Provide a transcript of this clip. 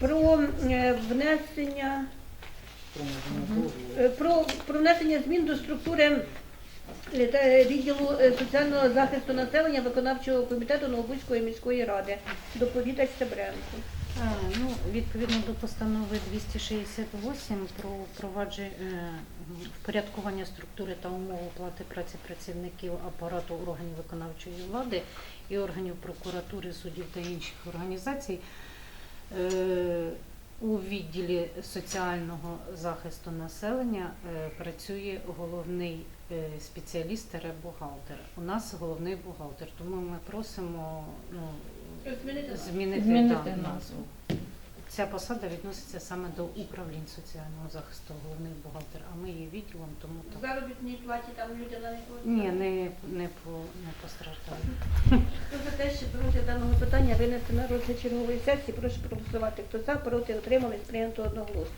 про е, внесення е, про, про внесення змін до структури е, відділу соціального захисту населення виконавчого комітету Новобузької міської ради. Доповідач Себренко. А, Ну, відповідно до постанови 268 про впровадження е, впорядкування структури та умов оплати праці працівників апарату органів виконавчої влади і органів прокуратури, судів та інших організацій. Е, У відділі соціального захисту населення е, працює головний е, спеціаліст бухгалтер. У нас головний бухгалтер, тому ми просимо ну, Змінити змінити, Змінити да, назву. Ця посада відноситься саме до управлінь соціального захисту головний бухгалтер, а ми є відділом, тому так. заробітній платі там людина не Ні, не, не, по, не постраждали. Те, щоб розгляд даного питання винести на розгляд чергової сесії, прошу проголосувати. Хто за, проти, отримали, прийнято одноголосно.